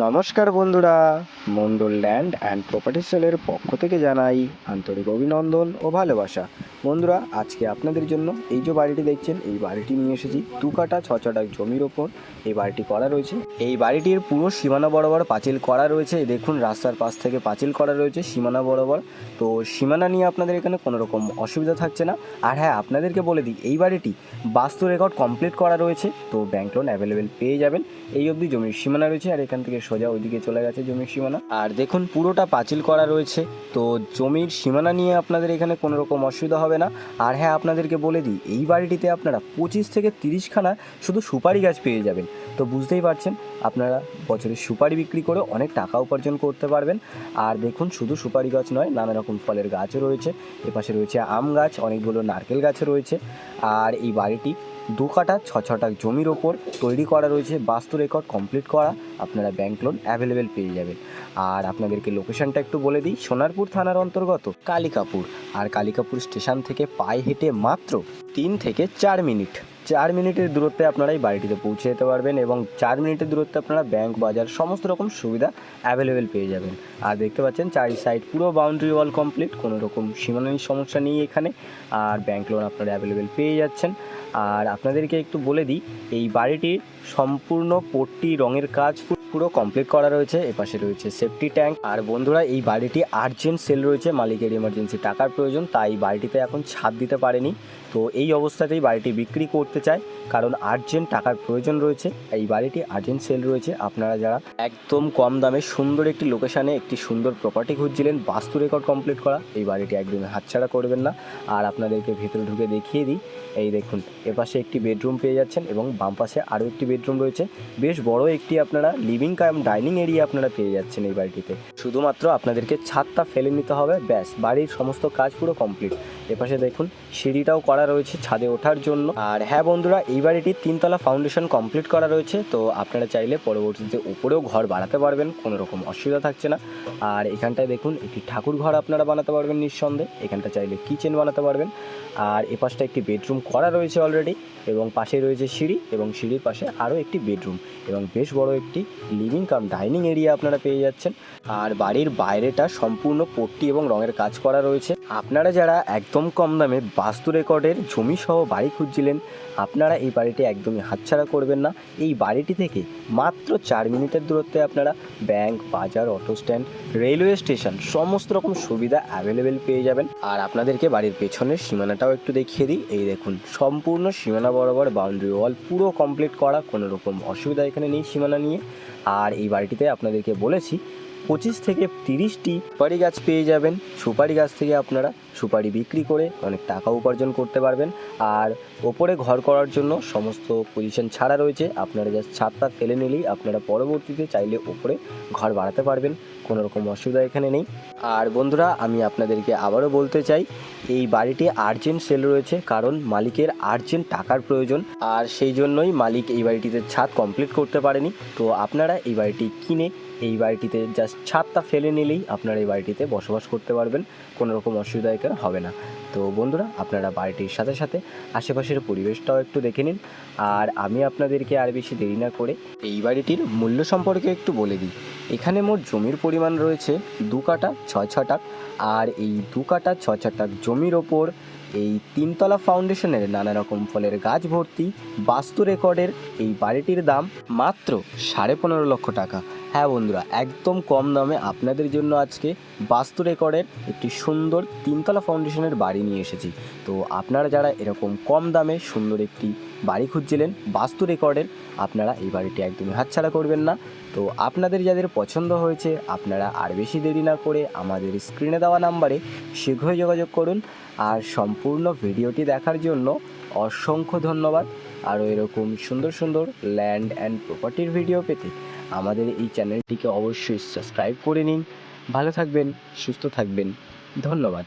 নমস্কার বন্ধুরা Mondal land and property সেলের পক্ষ থেকে জানাই আন্তরিক অভিনন্দন ও ভালোবাসা। বন্ধুরা, আজকে আপনাদের জন্য এই যে বাড়িটি দেখছেন, এই বাড়িটি নিয়ে এসেছি দু কাটা ছ ছটা জমির ওপর। এই বাড়িটি করা রয়েছে। এই বাড়িটির পুরো সীমানা বরাবর পাঁচিল করা রয়েছে। দেখুন, রাস্তার পাশ থেকে পাঁচিল করা রয়েছে সীমানা বরাবর। তো সীমানা নিয়ে আপনাদের এখানে কোনো রকম অসুবিধা থাকছে না। আর হ্যাঁ আপনাদেরকে বলে দিই, এই বাড়িটি বাস্তু রেকর্ড কমপ্লিট করা রয়েছে। তো ব্যাংক লোন অ্যাভেলেবেল পেয়ে যাবেন। এই অবধি জমির সীমানা রয়েছে, আর এখান থেকে সোজা ওইদিকে চলে গেছে জমির সীমানা। আর দেখুন, পুরোটা পাঁচিল করা রয়েছে। তো জমির সীমানা নিয়ে আপনাদের এখানে কোনো রকম অসুবিধা হবে না। আর হ্যাঁ আপনাদেরকে বলে দিই, এই বাড়িটিতে আপনারা পঁচিশ থেকে তিরিশখানা শুধু সুপারি গাছ পেয়ে যাবেন। তো বুঝতেই পারছেন, আপনারা বছরে সুপারি বিক্রি করে অনেক টাকা উপার্জন করতে পারবেন। আর দেখুন, শুধু সুপারি গাছ নয়, নানা রকম ফলের গাছও রয়েছে। এপাশে রয়েছে আম গাছ, অনেকগুলো নারকেল গাছও রয়েছে। আর এই বাড়িটি দু কাটা ছ ছটা জমির ওপর তৈরি করা রয়েছে বাস্তু রেকর্ড কমপ্লিট করা। আপনারা ব্যাংক লোন অ্যাভেলেবেল পেয়ে যাবেন। আর আপনাদেরকে লোকেশনটা একটু বলে দিই। সোনারপুর থানার অন্তর্গত কালিকাপুর। আর কালিকাপুর স্টেশন থেকে পায়ে হেঁটে মাত্র তিন থেকে চার মিনিট চার মিনিটের দূরত্বে আপনারা এই বাড়িটিতে পৌঁছে যেতে পারবেন এবং চার মিনিটের দূরত্বে আপনারা ব্যাংক, বাজার, সমস্ত রকম সুবিধা অ্যাভেলেবেল পেয়ে যাবেন। আর দেখতে পাচ্ছেন চারি সাইড পুরো বাউন্ডারি ওয়াল কমপ্লিট কোনো রকম সীমানার সমস্যা নেই এখানে। আর ব্যাংক লোন আপনারা অ্যাভেলেবেল পেয়ে যাচ্ছেন। আর আপনাদেরকে একটু বলে দিই, এই বাড়িটির সম্পূর্ণ পট্টি রঙের কাজ পুরো কমপ্লিট করা রয়েছে। এপাশে রয়েছে সেফটি ট্যাঙ্ক আর বন্ধুরা, এই বাড়িটি আর্জেন্ট সেল রয়েছে, মালিকের ইমার্জেন্সি টাকার প্রয়োজন, তাই বাড়িটিতে এখন ছাদ দিতে পারেনি। তো এই অবস্থাতেই বাড়িটি বিক্রি করতে চায়। কারণ আর্জেন্ট টাকার প্রয়োজন রয়েছে। এই বাড়িটি আর্জেন্ট সেল রয়েছে। আপনারা যারা একদম কম দামে সুন্দর একটি লোকেশানে একটি সুন্দর প্রপার্টি খুঁজছিলেন, বাস্তু রেকর্ড কমপ্লিট করা, এই বাড়িটি একদমই হাতছাড়া করবেন না। আর আপনাদেরকে ভেতরে ঢুকে দেখিয়ে দিই। এই দেখুন, এপাশে একটি বেডরুম পেয়ে যাচ্ছেন এবং বাম পাশে আরও একটি বেডরুম রয়েছে। বেশ বড় একটি আপনারা লিভিং কাম ডাইনিং এরিয়া আপনারা পেয়ে যাচ্ছেন এই বাড়িটিতে। শুধুমাত্র আপনাদেরকে ছাদটা ফেলে নিতে হবে, ব্যাস, বাড়ির সমস্ত কাজ পুরো কমপ্লিট এপাশে দেখুন, সিঁড়িটাও করা রয়েছে ছাদে ওঠার জন্য। আর হ্যাঁ বন্ধুরা এই বাড়িটির তিনতলা ফাউন্ডেশন কমপ্লিট করা রয়েছে, তো আপনারা চাইলে পরবর্তীতে উপরেও ঘর বাড়াতে পারবেন, কোনো রকম অসুবিধা থাকছে না। আর এখানটায় দেখুন, একটি ঠাকুর ঘর আপনারা বানাতে পারবেন নিঃসন্দেহে, এখানটা চাইলে কিচেন বানাতে পারবেন। আর এপাশটা একটি বেডরুম করা রয়েছে অলরেডি এবং পাশে রয়েছে সিঁড়ি, এবং সিঁড়ির পাশে আরও একটি বেডরুম এবং বেশ বড় একটি লিভিং কাম ডাইনিং এরিয়া আপনারা পেয়ে যাচ্ছেন। আর বাড়ির বাইরেটা সম্পূর্ণ পট্টি এবং রঙের কাজ করা রয়েছে। আপনারা যারা একদম কম দামে বাস্তু রেকর্ডের জমি সহ বাড়ি খুঁজছিলেন আপনারা এই বাড়িটি একদমই হাতছাড়া করবেন না। এই বাড়িটি থেকে মাত্র চার মিনিটের দূরত্বে আপনারা ব্যাংক, বাজার, অটো স্ট্যান্ড, রেলওয়ে স্টেশন সমস্ত রকম সুবিধা অ্যাভেলেবেল পেয়ে যাবেন। আর আপনাদেরকে বাড়ির পেছনের সীমানাটাও একটু দেখিয়ে দিই। এই দেখুন, সম্পূর্ণ সীমানা বরাবর বাউন্ডারি ওয়াল, পুরো কমপ্লিট করা, কোনো রকম অসুবিধা এখানে নেই সীমানা নিয়ে। আর এই বাড়িটিতে আপনাদেরকে বলেছি, পঁচিশ থেকে তিরিশটি সুপারি গাছ পেয়ে যাবেন। সুপারি গাছ থেকে আপনারা সুপারি বিক্রি করে অনেক টাকা উপার্জন করতে পারবেন। আর ওপরে ঘর করার জন্য সমস্ত পজিশন ছাড়া রয়েছে। আপনারা জাস্ট ছাদটা ফেলে নিলেই আপনারা পরবর্তীতে চাইলে ওপরে ঘর বাড়াতে পারবেন। কোনো রকম অসুবিধা এখানে নেই। আর বন্ধুরা, আমি আপনাদেরকে আবারও বলতে চাই, এই বাড়িটি আর্জেন্ট সেল রয়েছে কারণ মালিকের আর্জেন্ট টাকার প্রয়োজন। আর সেই জন্যই মালিক এই বাড়িটিতে ছাদ কমপ্লিট করতে পারেনি। তো আপনারা এই বাড়িটি কিনে এই বাড়িটিতে জাস্ট ছাদটা ফেলে নিলেই আপনারা এই বাড়িটিতে বসবাস করতে পারবেন। কোনো রকম অসুবিধা এখানে হবে না। তো বন্ধুরা, আপনারা বাড়িটির সাথে সাথে আশেপাশের পরিবেশটাও একটু দেখে নিন। আর আমি আপনাদেরকে আর বেশি দেরি না করে এই বাড়িটির মূল্য সম্পর্কে একটু বলে দিই। এখানে মোট জমির পরিমাণ রয়েছে দু কাটা ছয় ছটাক আর এই দু কাটা ছ ছটাক জমির ওপর এই তিনতলা ফাউন্ডেশনের নানা রকম ফলের গাছ ভর্তি বাস্তু রেকর্ডের এই বাড়িটির দাম মাত্র সাড়ে পনেরো লক্ষ টাকা। হ্যাঁ বন্ধুরা, একদম কম দামে আপনাদের জন্য আজকে বাস্তু রেকর্ডের একটি সুন্দর তিনতলা ফাউন্ডেশনের বাড়ি নিয়ে এসেছি। তো আপনারা যারা এরকম কম দামে সুন্দর একটি বাড়ি খুঁজছিলেন, বাস্তু রেকর্ডের, আপনারা এই বাড়িটি একদমই হাতছাড়া করবেন না। তো আপনাদের যাদের পছন্দ হয়েছে, আপনারা আর বেশি দেরি না করে আমাদের স্ক্রিনে দেওয়া নাম্বারে শীঘ্রই যোগাযোগ করুন। আর সম্পূর্ণ ভিডিওটি দেখার জন্য অসংখ্য ধন্যবাদ। আরও এরকম সুন্দর সুন্দর ল্যান্ড অ্যান্ড প্রপার্টির ভিডিও পেতে আমাদের এই চ্যানেলটিকে অবশ্যই সাবস্ক্রাইব করে নিন। ভালো থাকবেন সুস্থ থাকবেন। ধন্যবাদ।